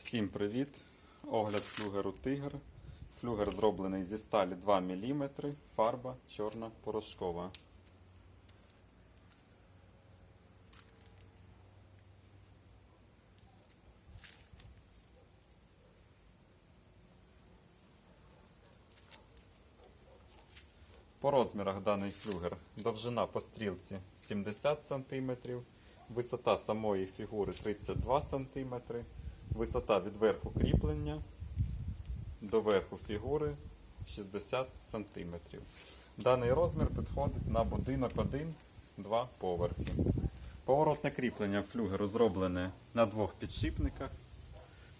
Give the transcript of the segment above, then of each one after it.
Всім привіт! Огляд флюгеру Тигр. Флюгер зроблений зі сталі 2 мм, фарба чорна порошкова. По розмірах даний флюгер довжина по стрілці 70 см, висота самої фігури 32 см, висота від верху кріплення до верху фігури 60 см. Даний розмір підходить на будинок 1-2 поверхи. Поворотне кріплення флюгеру зроблене на двох підшипниках.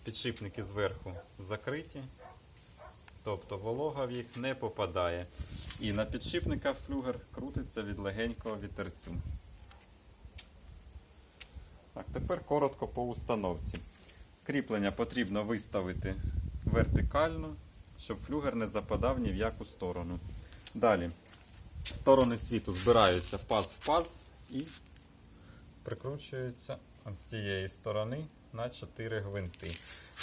Підшипники зверху закриті, тобто волога в їх не попадає. І на підшипниках флюгер крутиться від легенького вітерцю. Так, тепер коротко по установці. Кріплення потрібно виставити вертикально, щоб флюгер не западав ні в яку сторону. Далі сторони світу збираються паз в паз і прикручуються з цієї сторони на 4 гвинти.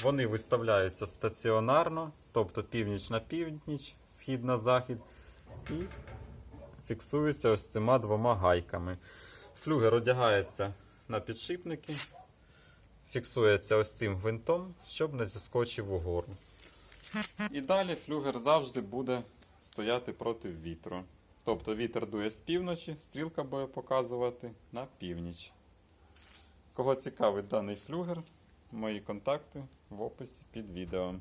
Вони виставляються стаціонарно, тобто північ на північ, схід на захід, і фіксуються ось цими двома гайками. Флюгер одягається на підшипники, фіксується ось цим гвинтом, щоб не зіскочив угору. І далі флюгер завжди буде стояти проти вітру. Тобто вітер дує з півночі, стрілка буде показувати на північ. Кого цікавить даний флюгер, мої контакти в описі під відео.